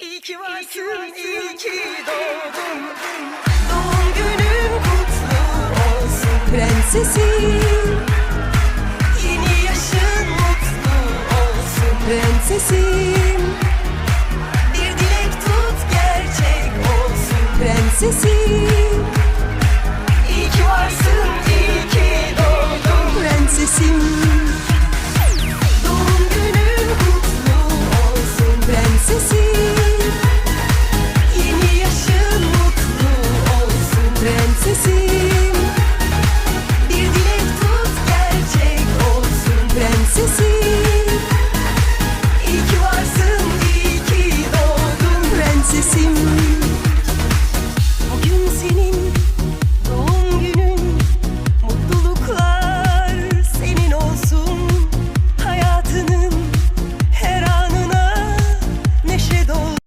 İyi ki varsın, iyi ki doğdun. Doğum günün kutlu olsun. Prensesim, Yeni yaşın mutlu olsun. prensesim, Bir dilek tut gerçek olsun. prensesim se